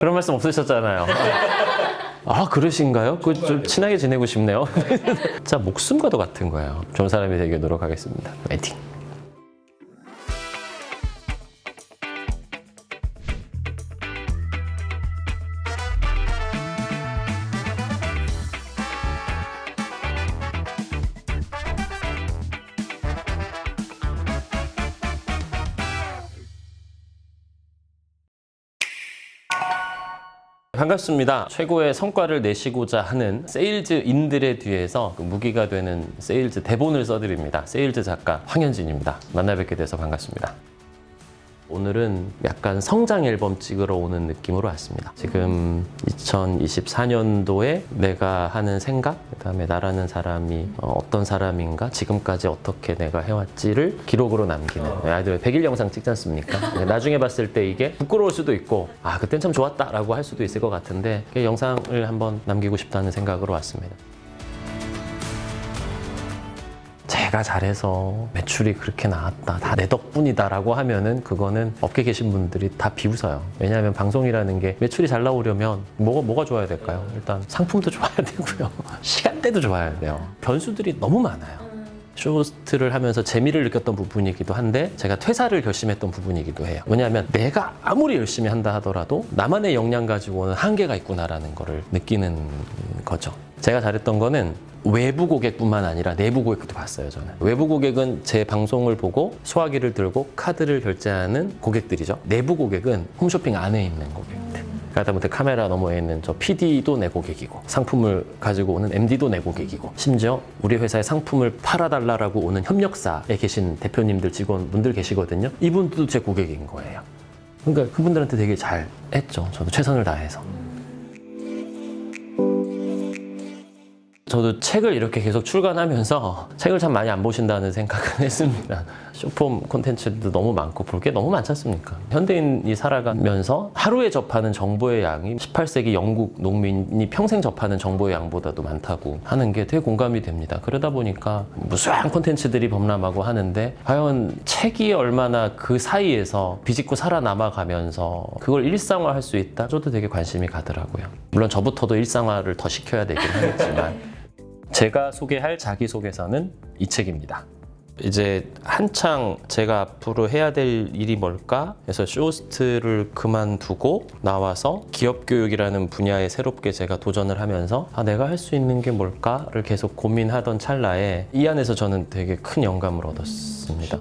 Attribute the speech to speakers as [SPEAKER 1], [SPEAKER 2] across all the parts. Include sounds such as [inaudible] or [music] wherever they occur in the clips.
[SPEAKER 1] 그런 말씀 없으셨잖아요. [laughs] 아 그러신가요? 그 좀 친하게 지내고 싶네요. 진짜 [laughs] 목숨과도 같은 거예요. 좋은 사람이 되게 노력하겠습니다. 파이팅. 반갑습니다. 최고의 성과를 내시고자 하는 세일즈인들의 뒤에서 그 무기가 되는 세일즈 대본을 써드립니다. 세일즈 작가 황현진입니다. 만나 뵙게 돼서 반갑습니다. 오늘은 약간 성장 앨범 찍으러 오는 느낌으로 왔습니다. 지금 2024년도에 내가 하는 생각, 그다음에 나라는 사람이 어, 어떤 사람인가, 지금까지 어떻게 내가 해왔지를 기록으로 남기는. 아이들 100일 영상 찍지 않습니까? 나중에 봤을 때 이게 부끄러울 수도 있고, 아 그땐 참 좋았다라고 할 수도 있을 것 같은데 그 영상을 한번 남기고 싶다는 생각으로 왔습니다. 제가 잘해서 매출이 그렇게 나왔다. 다 내 덕분이다라고 하면은 그거는 업계 계신 분들이 다 비웃어요. 왜냐하면 방송이라는 게 매출이 잘 나오려면 뭐가 뭐가 좋아야 될까요? 일단 상품도 [laughs] 좋아야 되고요. 시간대도 좋아야 돼요. 변수들이 너무 많아요. 쇼호스트를 하면서 재미를 느꼈던 부분이기도 한데 제가 퇴사를 결심했던 부분이기도 해요. 왜냐하면 내가 아무리 열심히 한다 하더라도 나만의 역량 가지고는 한계가 있구나라는 거를 느끼는 거죠. 제가 잘했던 거는 외부 고객뿐만 아니라 내부 고객도 봤어요, 저는. 외부 고객은 제 방송을 보고 소화기를 들고 카드를 결제하는 고객들이죠. 내부 고객은 홈쇼핑 안에 있는 고객들. 하다못해 카메라 너머에 있는 저 PD도 내 고객이고 상품을 가지고 오는 MD도 내 고객이고 심지어 우리 회사의 상품을 팔아달라고 오는 협력사에 계신 대표님들 직원분들 계시거든요. 이분들도 제 고객인 거예요. 그러니까 그분들한테 되게 잘 했죠. 저도 최선을 다해서. 저도 책을 이렇게 계속 출간하면서 책을 참 많이 안 보신다는 생각은 [laughs] 했습니다. 쇼폼 콘텐츠도 너무 많고 볼 게 너무 많지 않습니까? 현대인이 살아가면서 하루에 접하는 정보의 양이 18세기 영국 농민이 평생 접하는 정보의 양보다도 많다고 하는 게 되게 공감이 됩니다. 그러다 보니까 무수한 콘텐츠들이 범람하고 하는데 과연 책이 얼마나 그 사이에서 비집고 살아남아가면서 그걸 일상화할 수 있다? 저도 되게 관심이 가더라고요. 물론 저부터도 일상화를 더 시켜야 되긴 하겠지만 [laughs] 제가 소개할 자기소개서는 이 책입니다. 이제 한창 제가 앞으로 해야 될 일이 뭘까 해서 쇼호스트를 그만두고 나와서 기업 교육이라는 분야에 새롭게 제가 도전을 하면서 아 내가 할 수 있는 게 뭘까를 계속 고민하던 찰나에 이 안에서 저는 되게 큰 영감을 얻었습니다.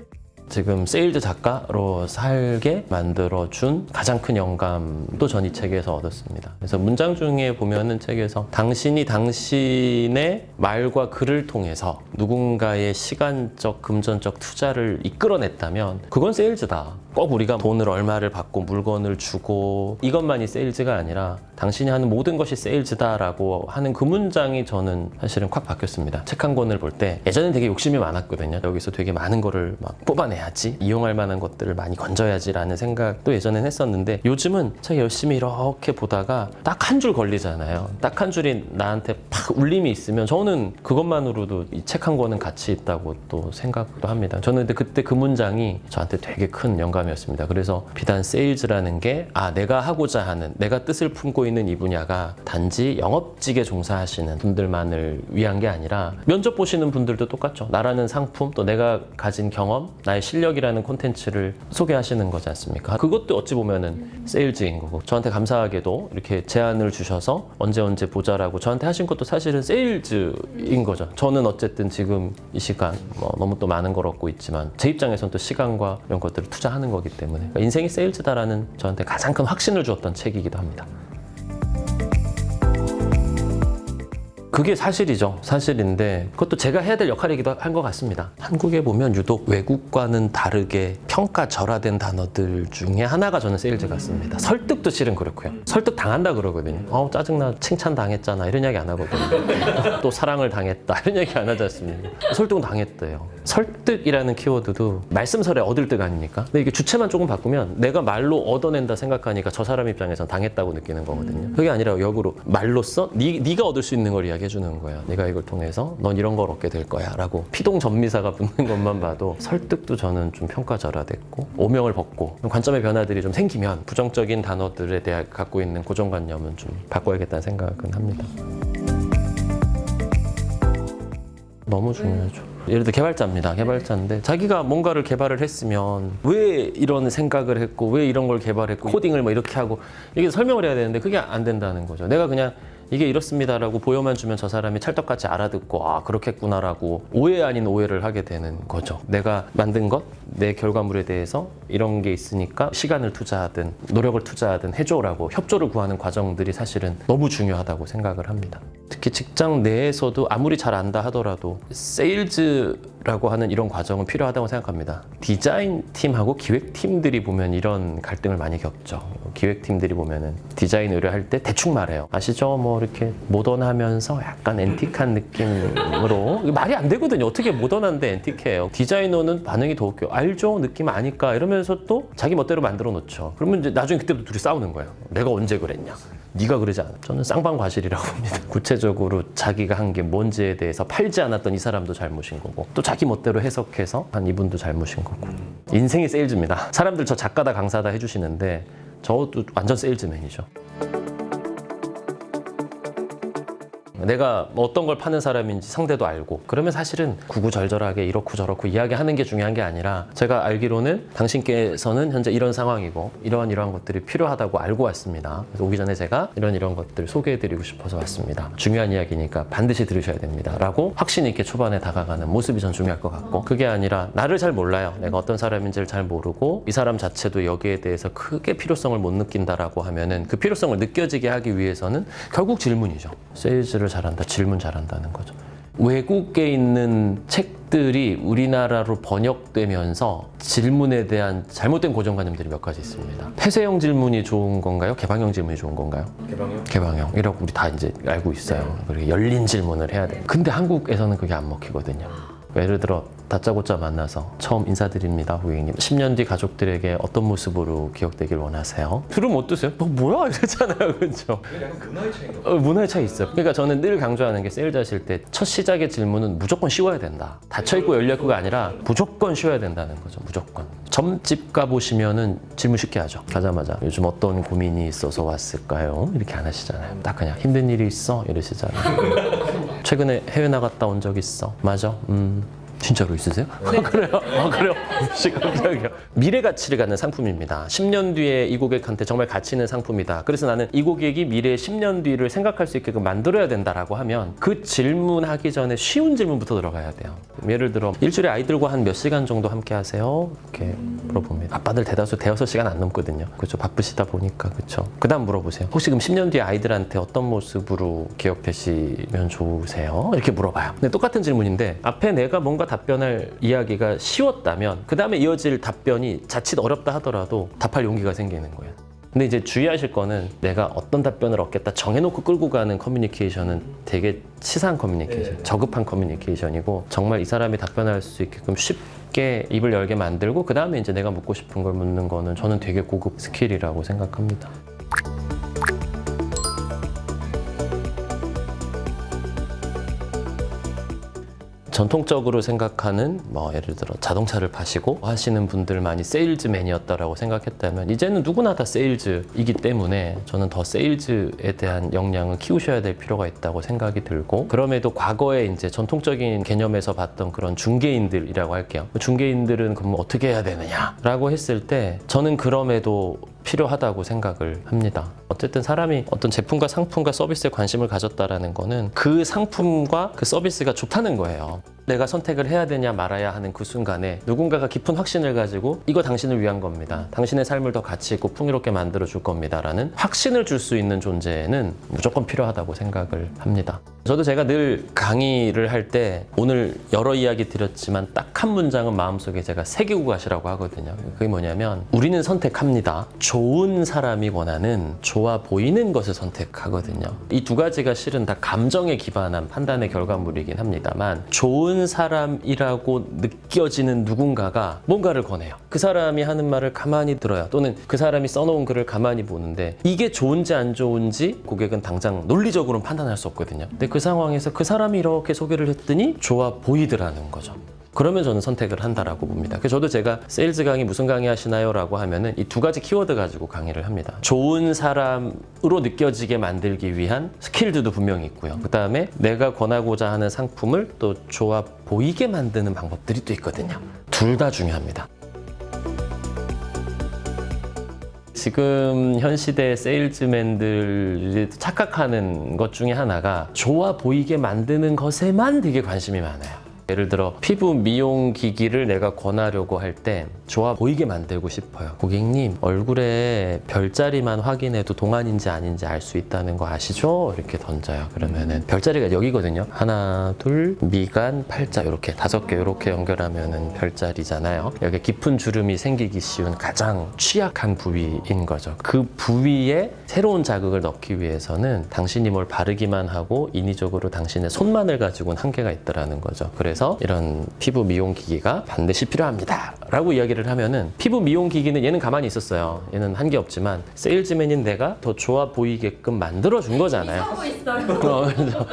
[SPEAKER 1] 지금 세일즈 작가로 살게 만들어준 가장 큰 영감도 전 이 책에서 얻었습니다. 그래서 문장 중에 보면은 책에서 당신이 당신의 말과 글을 통해서 누군가의 시간적, 금전적 투자를 이끌어냈다면 그건 세일즈다. 꼭 우리가 돈을 얼마를 받고 물건을 주고 이것만이 세일즈가 아니라 당신이 하는 모든 것이 세일즈다라고 하는 그 문장이 저는 사실은 콱 바뀌었습니다. 책 한 권을 볼 때 예전엔 되게 욕심이 많았거든요. 여기서 되게 많은 거를 막 뽑아내야지 이용할 만한 것들을 많이 건져야지라는 생각도 예전엔 했었는데 요즘은 책 열심히 이렇게 보다가 딱 한 줄 걸리잖아요. 딱 한 줄이 나한테 팍 울림이 있으면 저는 그것만으로도 이 책 한 권은 가치 있다고 또 생각도 합니다. 저는 근데 그때 그 문장이 저한테 되게 큰 영감이었습니다. 그래서 비단 세일즈라는 게 아 내가 하고자 하는 내가 뜻을 품고 있는 이 분야가 단지 영업직에 종사하시는 분들만을 위한 게 아니라 면접 보시는 분들도 똑같죠. 나라는 상품 또 내가 가진 경험 나의 실력이라는 콘텐츠를 소개하시는 거지 않습니까? 그것도 어찌 보면은 세일즈인 거고 저한테 감사하게도 이렇게 제안을 주셔서 언제 언제 보자라고 저한테 하신 것도 사실은 세일즈인 거죠. 저는 어쨌든 지금 이 시간 뭐 너무 또 많은 걸 얻고 있지만 제 입장에서는 또 시간과 이런 것들을 투자하는 거기 때문에 그러니까 인생이 세일즈다라는 저한테 가장 큰 확신을 주었던 책이기도 합니다. 그게 사실이죠. 사실인데 그것도 제가 해야 될 역할이기도 한 것 같습니다. 한국에 보면 유독 외국과는 다르게 평가절하된 단어들 중에 하나가 저는 세일즈 같습니다. 설득도 실은 그렇고요. 설득 당한다 그러거든요. 어우 짜증나 칭찬 당했잖아 이런 이야기 안 하거든요. [laughs] 또 사랑을 당했다 이런 이야기 안 하지 않습니까? 설득은 당했대요. 설득이라는 키워드도 말씀설에 얻을 뜻 아닙니까? 근데 이게 주체만 조금 바꾸면 내가 말로 얻어낸다 생각하니까 저 사람 입장에선 당했다고 느끼는 거거든요. 그게 아니라 역으로 말로써 네, 네가 얻을 수 있는 걸 이야기해 해주는 거예요. 내가 이걸 통해서 넌 이런 걸 얻게 될 거야 라고 피동 전미사가 붙는 것만 봐도 설득도 저는 좀 평가절하 됐고 오명을 벗고 관점의 변화들이 좀 생기면 부정적인 단어들에 대해 갖고 있는 고정관념은 좀 바꿔야겠다는 생각은 합니다. 너무 중요하죠. 예를 들어 개발자입니다. 개발자인데 자기가 뭔가를 개발을 했으면 왜 이런 생각을 했고 왜 이런 걸 개발했고 코딩을 뭐 이렇게 하고 이게 설명을 해야 되는데 그게 안 된다는 거죠. 내가 그냥 이게 이렇습니다라고 보여만 주면 저 사람이 찰떡같이 알아듣고 아 그렇겠구나라고 오해 아닌 오해를 하게 되는 거죠. 내가 만든 것, 내 결과물에 대해서 이런 게 있으니까 시간을 투자하든 노력을 투자하든 해줘라고 협조를 구하는 과정들이 사실은 너무 중요하다고 생각을 합니다. 특히 직장 내에서도 아무리 잘 안다 하더라도 세일즈 라고 하는 이런 과정은 필요하다고 생각합니다. 디자인 팀하고 기획 팀들이 보면 이런 갈등을 많이 겪죠. 기획 팀들이 보면은 디자인 의뢰할 때 대충 말해요. 아시죠? 뭐 이렇게 모던하면서 약간 앤틱한 느낌으로 말이 안 되거든요. 어떻게 모던한데 앤틱해요? 디자이너는 반응이 더 웃겨. 알죠? 느낌 아니까 이러면서 또 자기 멋대로 만들어 놓죠. 그러면 이제 나중에 그때부터 둘이 싸우는 거예요. 내가 언제 그랬냐? 네가 그러지 않아. 저는 쌍방과실이라고 봅니다. [laughs] 구체적으로 자기가 한 게 뭔지에 대해서 팔지 않았던 이 사람도 잘못인 거고 또 자기 멋대로 해석해서 한 이분도 잘못인 거고 인생이 세일즈입니다. 사람들 저 작가다 강사다 해주시는데 저도 완전 세일즈맨이죠. 내가 뭐 어떤 걸 파는 사람인지 상대도 알고 그러면 사실은 구구절절하게 이렇고 저렇고 이야기하는 게 중요한 게 아니라 제가 알기로는 당신께서는 현재 이런 상황이고 이러한 이러한 것들이 필요하다고 알고 왔습니다. 그래서 오기 전에 제가 이런 이런 것들 소개해드리고 싶어서 왔습니다. 중요한 이야기니까 반드시 들으셔야 됩니다. 라고 확신 있게 초반에 다가가는 모습이 전 중요할 것 같고 그게 아니라 나를 잘 몰라요. 내가 어떤 사람인지를 잘 모르고 이 사람 자체도 여기에 대해서 크게 필요성을 못 느낀다라고 하면은 그 필요성을 느껴지게 하기 위해서는 결국 질문이죠. 세일즈를 잘 한다, 질문 잘한다는 거죠. 외국에 있는 책들이 우리나라로 번역되면서 질문에 대한 잘못된 고정관념들이 몇 가지 있습니다. 폐쇄형 질문이 좋은 건가요? 개방형 질문이 좋은 건가요?
[SPEAKER 2] 개방요?
[SPEAKER 1] 개방형 이라고 우리 다 이제 알고 있어요. 그리고 열린 질문을 해야 돼. 근데 한국에서는 그게 안 먹히거든요. 예를 들어 다짜고짜 만나서 처음 인사드립니다 고객님 10년 뒤 가족들에게 어떤 모습으로 기억되길 원하세요? 들으면 어떠세요? 너 뭐야? [laughs] 이러잖아요 그렇죠?
[SPEAKER 2] 약간 문화의 차이인가 봐.
[SPEAKER 1] 어, 문화의 차이 있어요. 그러니까 저는 늘 강조하는 게 세일즈 하실 때 첫 시작의 질문은 무조건 쉬워야 된다. 닫혀있고 열려있고가 아니라 무조건 쉬워야 된다는 거죠. 무조건. 점집 가보시면은 질문 쉽게 하죠. 가자마자 요즘 어떤 고민이 있어서 왔을까요? 이렇게 안 하시잖아요. 딱 그냥 힘든 일이 있어? 이러시잖아요. [laughs] 최근에 해외 나갔다 온 적 있어? 맞아? 음. 진짜로 있으세요? 아, 그래요? 아, 그래요? 혹시 깜짝이야. 미래 가치를 갖는 상품입니다. 10년 뒤에 이 고객한테 정말 가치 있는 상품이다. 그래서 나는 이 고객이 미래 10년 뒤를 생각할 수 있게끔 만들어야 된다라고 하면 그 질문하기 전에 쉬운 질문부터 들어가야 돼요. 예를 들어 일주일에 아이들과 한 몇 시간 정도 함께 하세요? 이렇게 물어봅니다. 아빠들 대다수 대여섯 시간 안 넘거든요. 그렇죠. 바쁘시다 보니까 그렇죠. 그다음 물어보세요. 혹시 그럼 10년 뒤에 아이들한테 어떤 모습으로 기억되시면 좋으세요? 이렇게 물어봐요. 근데 똑같은 질문인데 앞에 내가 뭔가 답변할 이야기가 쉬웠다면 그 다음에 이어질 답변이 자칫 어렵다 하더라도 답할 용기가 생기는 거예요. 근데 이제 주의하실 거는 내가 어떤 답변을 얻겠다 정해놓고 끌고 가는 커뮤니케이션은 되게 치사한 커뮤니케이션,
[SPEAKER 2] 네.
[SPEAKER 1] 저급한 커뮤니케이션이고 정말 이 사람이 답변할 수 있게끔 쉽게 입을 열게 만들고 그 다음에 이제 내가 묻고 싶은 걸 묻는 거는 저는 되게 고급 스킬이라고 생각합니다. 전통적으로 생각하는 뭐 예를 들어 자동차를 파시고 하시는 분들만이 세일즈맨이었다라고 생각했다면 이제는 누구나 다 세일즈이기 때문에 저는 더 세일즈에 대한 역량을 키우셔야 될 필요가 있다고 생각이 들고 그럼에도 과거에 이제 전통적인 개념에서 봤던 그런 중개인들이라고 할게요. 중개인들은 그럼 어떻게 해야 되느냐라고 했을 때 저는 그럼에도 필요하다고 생각을 합니다. 어쨌든 사람이 어떤 제품과 상품과 서비스에 관심을 가졌다라는 거는 그 상품과 그 서비스가 좋다는 거예요. 내가 선택을 해야 되냐 말아야 하는 그 순간에 누군가가 깊은 확신을 가지고 이거 당신을 위한 겁니다. 당신의 삶을 더 가치 있고 풍요롭게 만들어 줄 겁니다라는 확신을 줄 수 있는 존재는 무조건 필요하다고 생각을 합니다. 저도 제가 늘 강의를 할 때 오늘 여러 이야기 드렸지만 딱 한 문장은 마음속에 제가 새기고 가시라고 하거든요. 그게 뭐냐면 우리는 선택합니다. 좋은 사람이 원하는 좋아 보이는 것을 선택하거든요. 이 두 가지가 실은 다 감정에 기반한 판단의 결과물이긴 합니다만 좋은 사람이라고 느껴지는 누군가가 뭔가를 권해요. 그 사람이 하는 말을 가만히 들어요. 또는 그 사람이 써놓은 글을 가만히 보는데 이게 좋은지 안 좋은지 고객은 당장 논리적으로는 판단할 수 없거든요. 근데 그그 상황에서 그 사람이 이렇게 소개를 했더니 좋아 보이더라는 거죠. 그러면 저는 선택을 한다라고 봅니다. 그래서 저도 제가 세일즈 강의 무슨 강의 하시나요? 라고 하면은 이 두 가지 키워드 가지고 강의를 합니다. 좋은 사람으로 느껴지게 만들기 위한 스킬들도 분명히 있고요. 그 다음에 내가 권하고자 하는 상품을 또 좋아 보이게 만드는 방법들이 또 있거든요. 둘 다 중요합니다. 지금 현 시대 세일즈맨들이 착각하는 것 중에 하나가 좋아 보이게 만드는 것에만 되게 관심이 많아요. 예를 들어 피부 미용 기기를 내가 권하려고 할 때 좋아 보이게 만들고 싶어요. 고객님 얼굴에 별자리만 확인해도 동안인지 아닌지 알 수 있다는 거 아시죠? 이렇게 던져요. 그러면은 별자리가 여기거든요. 하나, 둘, 미간, 팔자 이렇게 다섯 개 이렇게 연결하면은 별자리잖아요. 여기 깊은 주름이 생기기 쉬운 가장 취약한 부위인 거죠. 그 부위에 새로운 자극을 넣기 위해서는 당신이 뭘 바르기만 하고 인위적으로 당신의 손만을 가지고는 한계가 있다라는 거죠. 그래서 이런 피부 미용 기기가 반드시 필요합니다. 라고 이야기를 하면은 피부 미용 기기는 얘는 가만히 있었어요. 얘는 한 게 없지만 세일즈맨인 내가 더 좋아 보이게끔 만들어 준 거잖아요.
[SPEAKER 2] 하고 있어요. [laughs]
[SPEAKER 1] 어, 그래서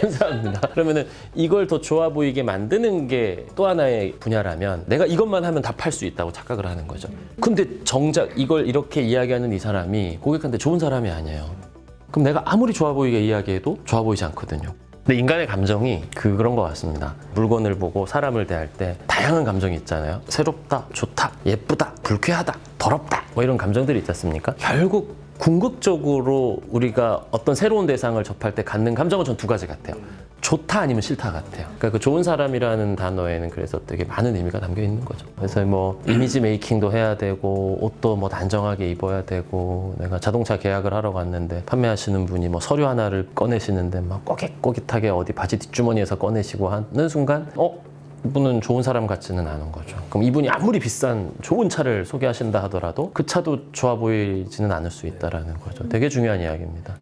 [SPEAKER 1] 감사합니다. 그러면은 이걸 더 좋아 보이게 만드는 게 또 하나의 분야라면 내가 이것만 하면 다 팔 수 있다고 착각을 하는 거죠. 근데 정작 이걸 이렇게 이야기하는 이 사람이 고객한테 좋은 사람이 아니에요. 그럼 내가 아무리 좋아 보이게 이야기해도 좋아 보이지 않거든요. 근데 인간의 감정이 그- 그런 것 같습니다. 물건을 보고 사람을 대할 때 다양한 감정이 있잖아요. 새롭다, 좋다, 예쁘다, 불쾌하다, 더럽다 뭐 이런 감정들이 있지 않습니까? 결국 궁극적으로 우리가 어떤 새로운 대상을 접할 때 갖는 감정은 전 두 가지 같아요. 좋다 아니면 싫다 같아요. 그러니까 그 좋은 사람이라는 단어에는 그래서 되게 많은 의미가 담겨 있는 거죠. 그래서 뭐 이미지 메이킹도 해야 되고 옷도 뭐 단정하게 입어야 되고 내가 자동차 계약을 하러 갔는데 판매하시는 분이 뭐 서류 하나를 꺼내시는데 막 꼬깃꼬깃하게 어디 바지 뒷주머니에서 꺼내시고 하는 순간 어 이분은 좋은 사람 같지는 않은 거죠. 그럼 이분이 아무리 비싼 좋은 차를 소개하신다 하더라도 그 차도 좋아 보이지는 않을 수 있다라는 거죠. 되게 중요한 이야기입니다.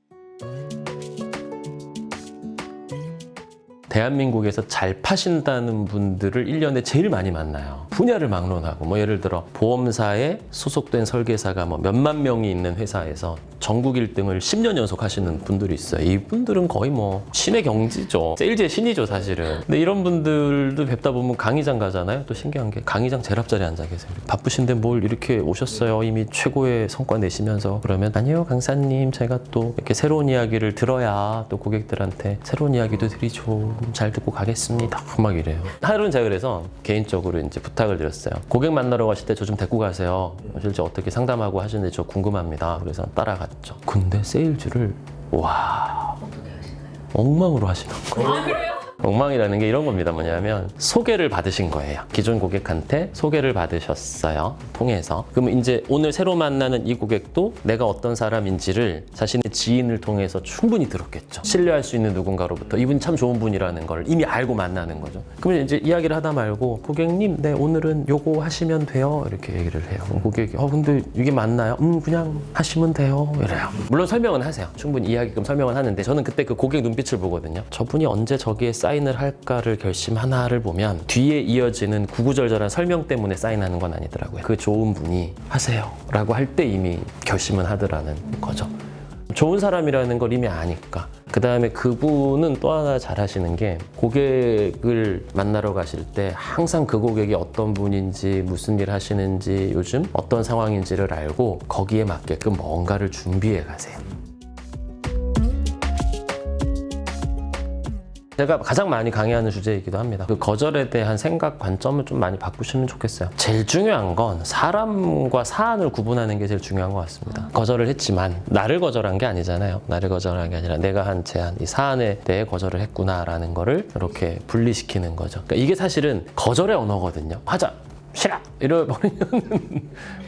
[SPEAKER 1] 대한민국에서 잘 파신다는 분들을 1년에 제일 많이 만나요. 분야를 막론하고 뭐 예를 들어 보험사에 소속된 설계사가 뭐 몇만 명이 있는 회사에서 전국 1등을 10년 연속 하시는 분들이 있어요. 이분들은 거의 뭐 신의 경지죠. 세일즈의 신이죠, 사실은. 근데 이런 분들도 뵙다 보면 강의장 가잖아요. 또 신기한 게 강의장 제일 앞자리에 앉아 계세요. 바쁘신데 뭘 이렇게 오셨어요? 이미 최고의 성과 내시면서 그러면 아니요, 강사님 제가 또 이렇게 새로운 이야기를 들어야 또 고객들한테 새로운 이야기도 드리죠. 잘 듣고 가겠습니다. 막 이래요. 하루는 제가 그래서 개인적으로 이제 부탁을 드렸어요. 고객 만나러 가실 때 저 좀 데리고 가세요. 실제 어떻게 상담하고 하시는지 저 궁금합니다. 그래서 따라갔죠. 근데 세일즈를 와
[SPEAKER 2] 어떻게 하시나요?
[SPEAKER 1] 엉망으로 하시는 거예요.
[SPEAKER 2] 아 그래요?
[SPEAKER 1] 엉망이라는 게 이런 겁니다. 뭐냐면 소개를 받으신 거예요. 기존 고객한테 소개를 받으셨어요. 통해서. 그럼 이제 오늘 새로 만나는 이 고객도 내가 어떤 사람인지를 자신의 지인을 통해서 충분히 들었겠죠. 신뢰할 수 있는 누군가로부터 이분 참 좋은 분이라는 걸 이미 알고 만나는 거죠. 그러면 이제 이야기를 하다 말고 고객님, 네 오늘은 요거 하시면 돼요. 이렇게 얘기를 해요. 고객이 어 근데 이게 맞나요? 음 그냥 하시면 돼요. 이래요. 물론 설명은 하세요. 충분히 이해하게끔 설명은 하는데 저는 그때 그 고객 눈빛을 보거든요. 저분이 언제 저기에 사인을 할까를 결심하나를 보면 뒤에 이어지는 구구절절한 설명 때문에 사인하는 건 아니더라고요. 그 좋은 분이 하세요 라고 할 때 이미 결심은 하더라는 거죠. 좋은 사람이라는 걸 이미 아니까. 그 다음에 그분은 또 하나 잘 하시는 게 고객을 만나러 가실 때 항상 그 고객이 어떤 분인지 무슨 일 하시는지 요즘 어떤 상황인지를 알고 거기에 맞게끔 뭔가를 준비해 가세요. 제가 가장 많이 강의하는 주제이기도 합니다. 그 거절에 대한 생각 관점을 좀 많이 바꾸시면 좋겠어요. 제일 중요한 건 사람과 사안을 구분하는 게 제일 중요한 것 같습니다. 거절을 했지만 나를 거절한 게 아니잖아요. 나를 거절한 게 아니라 내가 한 제안, 이 사안에 대해 거절을 했구나라는 거를 이렇게 분리시키는 거죠. 그러니까 이게 사실은 거절의 언어거든요. 하자. 싫어! 이러버리면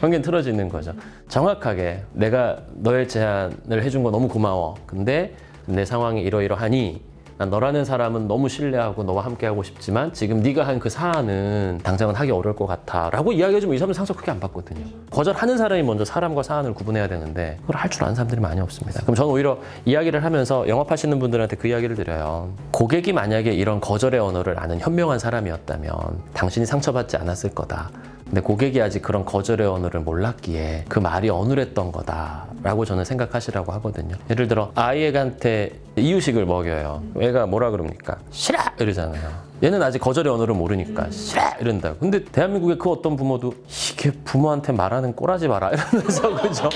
[SPEAKER 1] 관계는 틀어지는 거죠. 정확하게 내가 너의 제안을 해준 거 너무 고마워. 근데 내 상황이 이러이러하니 난 너라는 사람은 너무 신뢰하고 너와 함께 하고 싶지만 지금 네가 한 그 사안은 당장은 하기 어려울 것 같아 라고 이야기해주면 이 사람은 상처 크게 안 받거든요. 거절하는 사람이 먼저 사람과 사안을 구분해야 되는데 그걸 할 줄 아는 사람들이 많이 없습니다. 그럼 저는 오히려 이야기를 하면서 영업하시는 분들한테 그 이야기를 드려요. 고객이 만약에 이런 거절의 언어를 아는 현명한 사람이었다면 당신이 상처받지 않았을 거다. 근데 고객이 아직 그런 거절의 언어를 몰랐기에 그 말이 어눌했던 거다라고 저는 생각하시라고 하거든요. 예를 들어 아이에한테 이유식을 먹여요. 애가 뭐라 그럽니까? 싫어 이러잖아요. 얘는 아직 거절의 언어를 모르니까 싫어 이런다. 근데 대한민국의 그 어떤 부모도 이게 부모한테 말하는 꼬라지 마라 [laughs] 이러면서 그죠?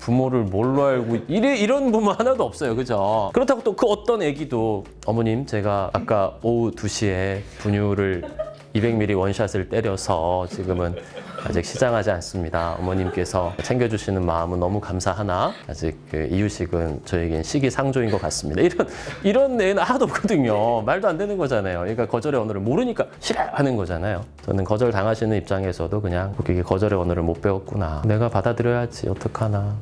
[SPEAKER 1] 부모를 뭘로 알고 이래 이런 부모 하나도 없어요. 그죠? 그렇다고 또 그 어떤 애기도 어머님 제가 아까 오후 2시에 분유를 200ml 원샷을 때려서 지금은 아직 시장하지 않습니다. 어머님께서 챙겨주시는 마음은 너무 감사하나 아직 그 이유식은 저에겐 시기상조인 것 같습니다. 이런 이런 애는 하나도 없거든요. 말도 안 되는 거잖아요. 그러니까 거절의 언어를 모르니까 싫어 하는 거잖아요. 저는 거절 당하시는 입장에서도 그냥 고객이 거절의 언어를 못 배웠구나. 내가 받아들여야지 어떡하나.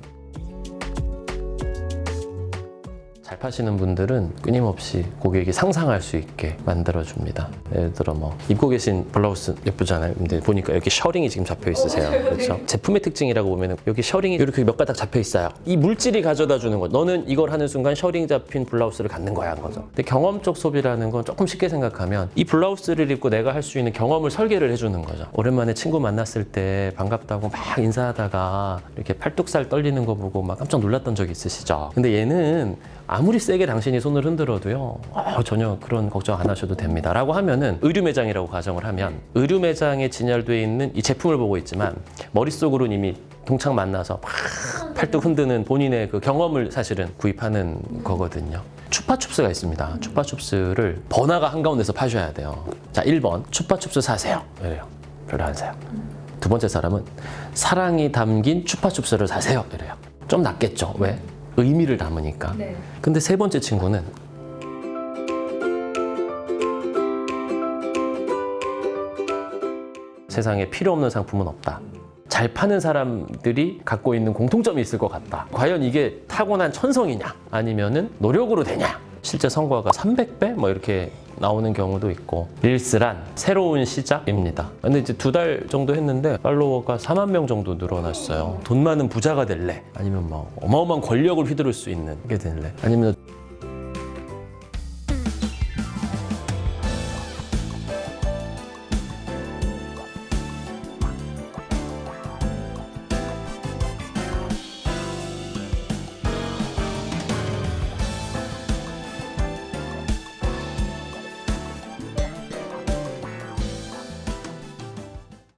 [SPEAKER 1] 잘 파시는 분들은 끊임없이 고객이 상상할 수 있게 만들어줍니다. 예를 들어 뭐 입고 계신 블라우스 예쁘잖아요. 근데 보니까 여기 셔링이 지금 잡혀 있으세요. 그렇죠? 제품의 특징이라고 보면 여기 셔링이 이렇게 몇 가닥 잡혀 있어요. 이 물질이 가져다 주는 거. 너는 이걸 하는 순간 셔링 잡힌 블라우스를 갖는 거야 한 거죠. 근데 경험적 소비라는 건 조금 쉽게 생각하면 이 블라우스를 입고 내가 할 수 있는 경험을 설계를 해주는 거죠. 오랜만에 친구 만났을 때 반갑다고 막 인사하다가 이렇게 팔뚝살 떨리는 거 보고 막 깜짝 놀랐던 적 있으시죠? 근데 얘는 아무리 세게 당신이 손을 흔들어도요 어, 전혀 그런 걱정 안 하셔도 됩니다 라고 하면은 의류 매장이라고 가정을 하면 의류 매장에 진열되어 있는 이 제품을 보고 있지만 머릿속으로는 이미 동창 만나서 막 팔뚝 흔드는 본인의 그 경험을 사실은 구입하는 거거든요. 추파춥스가 있습니다. 추파춥스를 번화가 한가운데서 파셔야 돼요. 자 1번. 추파춥스 사세요. 이래요. 별로 안 사요. 두 번째 사람은 사랑이 담긴 추파춥스를 사세요. 이래요. 좀 낫겠죠. 왜? 의미를 담으니까
[SPEAKER 2] 네.
[SPEAKER 1] 근데 세 번째 친구는 세상에 필요 없는 상품은 없다. 잘 파는 사람들이 갖고 있는 공통점이 있을 것 같다. 과연 이게 타고난 천성이냐? 아니면은 노력으로 되냐? 실제 성과가 300배? 뭐 이렇게 나오는 경우도 있고 릴스란 새로운 시작입니다. 근데 이제 두 달 정도 했는데 팔로워가 4만 명 정도 늘어났어요. 돈 많은 부자가 될래? 아니면 뭐 어마어마한 권력을 휘두를 수 있는 게 될래? 아니면